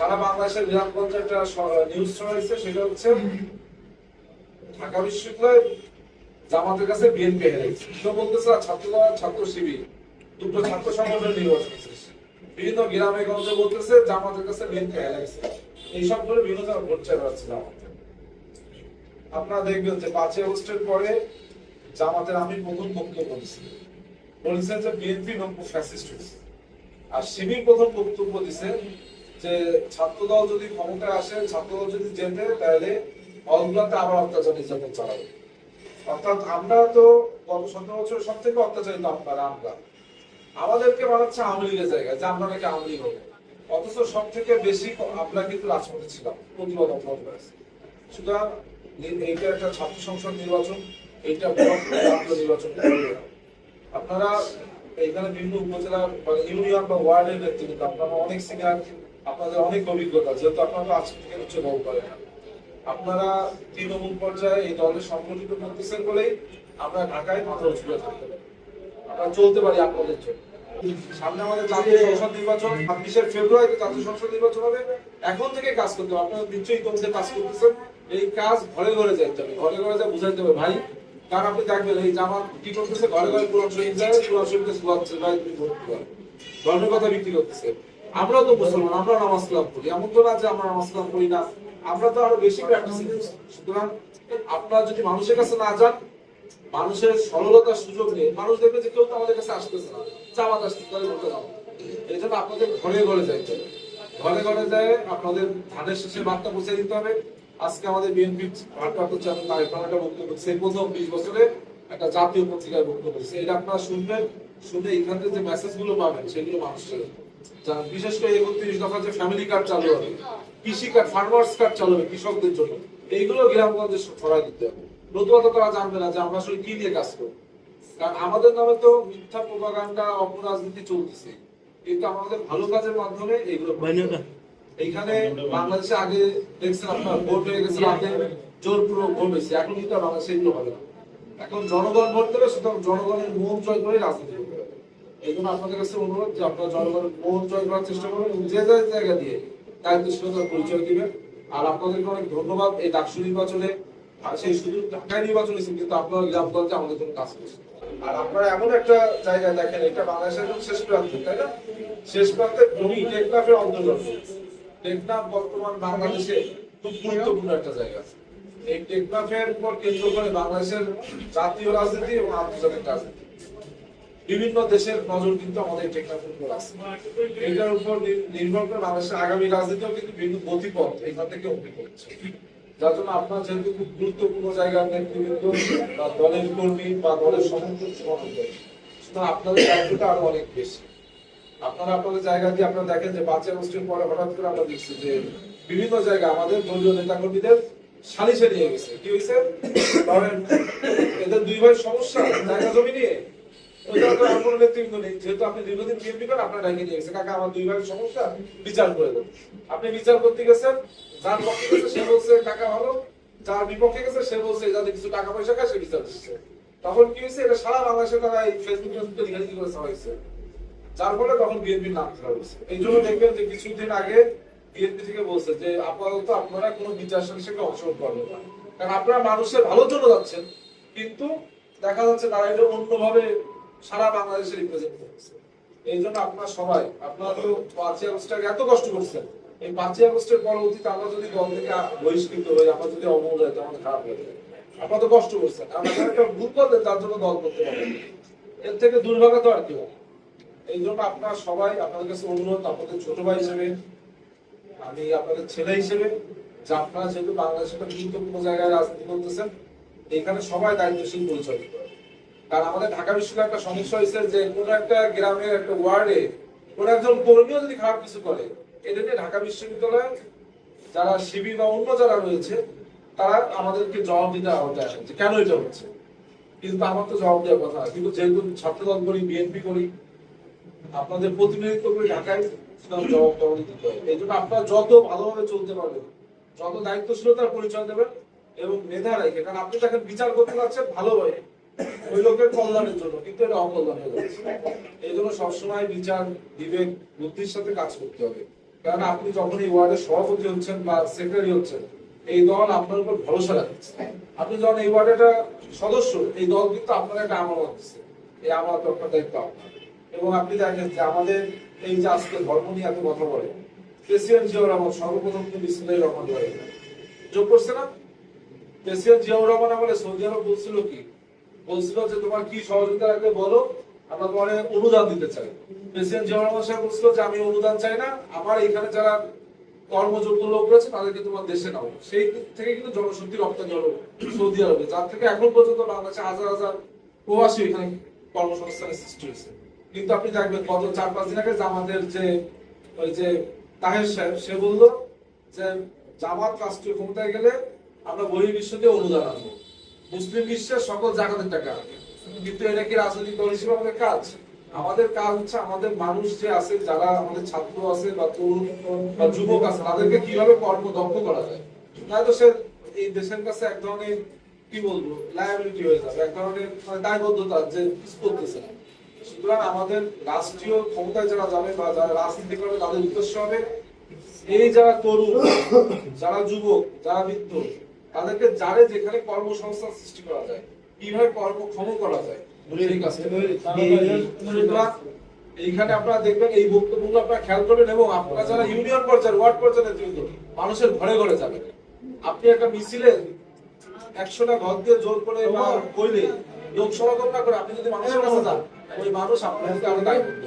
সারা বাংলাদেশের বিধানগঞ্জে একটা নিউজ ছড়াইছে, সেটা হচ্ছে ঢাকা বিশ্ববিদ্যালয় জামাতের কাছে বিএনপি হেরেছে। বলতেছে ছাত্র শিবির, দুটো ছাত্র সংগঠন নির্বাচন বিভিন্ন গ্রামে গঞ্জে বলতেছে, জামাতের কাছে বিএনপি এইসব করে বিভিন্ন আপনারা দেখবেন যে পাঁচই আগস্টের পরে জামাতের আমি প্রথম বক্তব্য দিচ্ছি বলেছেন যে বিএনপি নব্য ফ্যাসিস্ট হয়েছে। আর শিবির প্রথম বক্তব্য দিছে যে ছাত্রদল যদি ক্ষমতায় আসে, ছাত্রদল যদি জেতে, তাহলে হলগুলোতে আবার অত্যাচার নির্যাতন চালাবে। অর্থাৎ আমরা তো গত সতেরো বছর সব থেকে অত্যাচারিত আপনারা আমরা। আমাদেরকে বানাচ্ছে আওয়ামী লীগের জায়গায়, যে আমরা নাকি আওয়ামী লীগ হব। অথচ সব থেকে বেশি আমরা কিন্তু রাজপথে ছিলাম, প্রতিবাদ অপরাধ করেছে সুতরাং এইটা একটা ছাত্র সংসদ নির্বাচন, এইটা নির্বাচন। আপনারা এখানে বিভিন্ন উপজেলা ইউনিয়ন বা ওয়ার্ডের ব্যক্তিগত আপনারা অনেক সিনিয়র আপনাদের অনেক অভিজ্ঞতা, যেহেতু আপনারা আজকে থেকে উচ্চ দল করেন। আপনারা তৃণমূল পর্যায়ে এই দলে সংগঠিত করতেছেন বলেই আমরা ঢাকায় মাথা উঁচু করে থাকতে পারি আমরা চলতে পারি আপনাদের জন্য। সামনে আমাদের জাতীয় সংসদ নির্বাচন ফেব্রুয়ারিতে জাতীয় সংসদ নির্বাচন হবে। এখন থেকে কাজ করতে হবে। আপনারা নিশ্চয়ই তোমাদের কাজ করতেছেন। এই কাজ ঘরে ঘরে যাইতে হবে। ঘরে ঘরে যা বুঝাইতে হবে, ভাই কারণ আপনি দেখবেন? এই জামাত কি করতেছে? ঘরে ঘরে কোরআন শরীফ যায় শোয়াচ্ছে ভাই তুমি ভোট দিবা। ধর্মের কথা বিক্রি করতেছে। আমরাও তো মুসলমান আমরা নামাজ কালাম করি। এমন তো না যে আমরা নামাজ কালাম করি না। আমরা তো আরও বেশি সুতরাং আপনারা যদি মানুষের কাছে না যান, মানুষের সরলতার সুযোগ নিয়ে মানুষ দেখবে যে কেউ তো আমাদের কাছে আসতেছে না। জামাত আসতে পারে বলতে যাব এই জন্য আপনাদের ঘরে ঘরে যাইতে ঘরে ঘরে যায় আপনাদের ধানের শেষে বার্তা পৌঁছে দিতে হবে। আজকে আমাদের বিএনপি ভারপ্রাপ্ত চেয়ারম্যান তারেক রহমান বক্তব্য সেই প্রথম বিশ বছরে একটা জাতীয় পত্রিকায় বক্তব্য দিচ্ছে। এটা আপনারা শুনবেন, শুনে এখান থেকে যে মেসেজগুলো পাবেন, সেগুলো মানুষের বিশেষ করে একত্রিশ দফা যে ফ্যামিলি কার্ড চালু হবে কৃষি কার্ড ফার্মার্স কার্ড চালু হবে কৃষকদের জন্য। এইগুলো গ্রামগঞ্জে ছড়াই দিতে হবে। নতুবা তো তারা জানবে না যে আমরা আসলে কি নিয়ে কাজ করব। কারণ আমাদের নামে তো মিথ্যা প্রপাগান্ডা অপরাজনীতি চলতেছে। কিন্তু আমাদের ভালো কাজের মাধ্যমে এগুলো এইখানে বাংলাদেশে আগে দেখছেন আপনার ভোট হয়ে গেছে আগে জোরপূর্বক ভোট হয়েছে। এখন কিন্তু বাংলাদেশে এগুলো হবে না। এখন জনগণ ভোট দেবে সুতরাং জনগণের মন জয় করে রাজনীতি এই জন্য আপনাদের কাছে অনুরোধ যে আপনারা জনগণের মন জয় করার চেষ্টা করবেন যে যে জায়গা দিয়ে দায়িত্বশীলতার পরিচয় দিবেন। আর আপনাদেরকে অনেক ধন্যবাদ এই ডাকসু নির্বাচনে। সেই শুধু ঢাকায় নির্বাচন হয়েছে, কিন্তু আপনারা গ্রামগঞ্জে আমাদের জন্য কাজ করছেন। আর আপনারা এমন একটা জায়গায় দেখেন, এটা বাংলাদেশের শেষ প্রান্তে, তাই না? শেষ প্রান্তে ভূমি টেকনাফের অন্তর্গত। টেকনাফ বর্তমান বাংলাদেশে খুব গুরুত্বপূর্ণ একটা জায়গা। এই টেকনাফের উপর কেন্দ্র করে বাংলাদেশের জাতীয় রাজনীতি এবং আন্তর্জাতিক রাজনীতি। বিভিন্ন দেশের নজর কিন্তু আমাদের টেকনাফের উপর আছে। এটার উপর নির্ভর করে বাংলাদেশের আগামী রাজনীতিও কিন্তু বিভিন্ন গতিপথ এখান থেকে অঙ্কিত হচ্ছে যার জন্য আপনার যেহেতু খুব গুরুত্বপূর্ণ জায়গার নেতৃবৃন্দ বা দলের কর্মী বা দলের সমর্থক সমন্বয় সুতরাং আপনাদের দায়িত্বটা আরও অনেক বেশি। আপনারা আপনাদের জায়গা দিয়ে আপনারা দেখেন যে পাঁচই আগস্টের পরে হঠাৎ করে আমরা দেখছি যে বিভিন্ন জায়গা আমাদের দলীয় নেতাকর্মীদের সালিশে নিয়ে গেছে। কি হয়েছে? এদের দুই ভাই সমস্যা, জায়গা জমি নিয়ে বিএনপি যার ফলে তখন বিএনপির নাম এই জন্য দেখবেন যে কিছুদিন আগে বিএনপি থেকে বলছে যে, আপাতত আপনারা কোনো বিচার হিসেবে অংশগ্রহণ করবেন না। কারণ আপনারা মানুষের ভালোর জন্য যাচ্ছেন, কিন্তু দেখা যাচ্ছে তারা এটা অন্যভাবে সারা বাংলাদেশে রিপ্রেজেন্ট করছে এই জন্য আপনারা সবাই, আপনারা তো পাঁচই আগস্টে এত কষ্ট করছেন। এই পাঁচই আগস্টের পরবর্তীতে আমরা যদি দল থেকে বহিষ্কৃত হই, আমরা যদি অমল হয় তো আমাদের খারাপ লাগে আপনারা তো কষ্ট করছেন। আপনারা একটা ভুল করলেন, তার জন্য দল করতে পারবেন এর থেকে দুর্ভাগ্য তো আর কি হবে? এই জন্য আপনারা সবাই, আপনাদের কাছে অনুরোধ, আপনাদের ছোট ভাই হিসেবে, আমি আপনাদের ছেলে হিসেবে যে আপনারা যেহেতু বাংলাদেশের একটা গুরুত্বপূর্ণ জায়গায় রাজনীতি করতেছেন, এখানে সবাই দায়িত্বশীল হবে। কারণ আমাদের ঢাকা বিশ্ববিদ্যালয়ে একটা সমস্যা হয়েছে যে একটা গ্রামের একটা ওয়ার্ডে একজন কর্মীও যদি খারাপ কিছু করে, এটা নিয়ে ঢাকা বিশ্ববিদ্যালয়ে যারা শিবির বা অন্য যারা রয়েছে, তারা আমাদেরকে জবাব দিতে আওতায় কেন এটা হচ্ছে? কিন্তু আমার তো জবাব দেওয়ার কথা কিন্তু যেহেতু ছাত্রদল করি, বিএনপি করি, আপনাদের প্রতিনিধিত্ব করে ঢাকায় জবাব দেওয়া দিতে হবে। এই জন্য আপনারা যত ভালোভাবে চলতে পারবেন, যত দায়িত্বশীলতার পরিচয় দেবেন এবং মেধা রেখে, কারণ আপনি তাকে বিচার করতে যাচ্ছেন ভালোভাবে ওই লোকের কল্যাণের জন্য, কিন্তু এটা অকল্যাণ হয়ে যাচ্ছে এই জন্য সবসময় বিচার, বিবেক, বুদ্ধির সাথে কাজ করতে হবে। কারণ আপনি যখন এই ওয়ার্ডের সভাপতি হচ্ছেন বা সেক্রেটারি হচ্ছেন, এই দল আপনার উপর ভরসা রাখছে। আপনি যখন এই ওয়ার্ডের একটা সদস্য, এই দল কিন্তু আপনার একটা দিচ্ছে। এই দায়িত্ব আপনার। এবং আপনি দেখেন যে আমাদের এই যে আজকে ধর্ম নিয়ে এত কথা বলে, প্রেসিডেন্ট জিয়াউর রহমান, সর্বপ্রথম কিন্তু বিসমুল্লাহ রহমান রহিম যোগ করছে না? প্রেসিডেন্ট জিয়াউর রহমান আমলে সৌদি আরব বলছিল কি? বলছিল যে তোমার কি সহযোগিতা লাগবে বলো। আমরা তোমার অনুদান দিতে চাই। প্রেসিডেন্ট জিয়াউর রহমান সাহেব বলছিল যে, আমি অনুদান চাই না। আমার এখানে যারা কর্মযোগ্য লোক রয়েছে, তাদেরকে তোমার দেশে নাও। সেই থেকে কিন্তু জনশক্তি রপ্তানি হলো সৌদি আরবে, যার থেকে এখন পর্যন্ত বাংলাদেশে হাজার হাজার প্রবাসী এখানে কর্মসংস্থানের সৃষ্টি হয়েছে। কিন্তু আপনি দেখবেন, গত চার পাঁচ দিন আগে জামাতের যে, ওই যে তাহের সাহেব, সে বলল যে, জামাত রাষ্ট্রীয় ক্ষমতায় গেলে আমরা বহির্বিশ্ব দিয়ে অনুদান আনব। মুসলিম বিশ্বের সকল জাকাতের টাকা। কিন্তু এটা কি রাজনৈতিক দল হিসেবে আমাদের কাজ? আমাদের কাজ হচ্ছে আমাদের মানুষ যে আছে, যারা আমাদের ছাত্র আছে বা তরুণ বা যুবক আছে, তাদেরকে কীভাবে কর্মদক্ষ করা যায়? নয়তো সে এই দেশের কাছে এক ধরনের, কি বলব লায়াবিলিটি হয়ে যাবে, এক ধরনের মানে দায়বদ্ধতা যে করতেছে না। সুতরাং আমাদের রাষ্ট্রীয় ক্ষমতায় যারা যাবে বা যারা রাজনীতি করবে, তাদের উদ্দেশ্য হবে, এই যারা তরুণ, যারা যুবক, যারা বৃদ্ধ তাদেরকে যারে যেখানে কর্মসংস্থান সৃষ্টি করা যায়, কীভাবে কর্মক্ষম করা যায় এইখানে আপনারা দেখবেন, এই আপনারা খেয়াল করবেন এবং আপনারা যারা ইউনিয়ন পর্যায়ে ওয়ার্ড পর্যায়ে নেতৃত্ব, মানুষের ঘরে ঘরে যাবেন। আপনি একটা মিছিলে একশোটা ঘর দিয়ে জোর করে বা কইলে লোক সমাগম না করে আপনি যদি মানুষের কাছে যান, ওই মানুষ আপনাকে আরও দায়বদ্ধ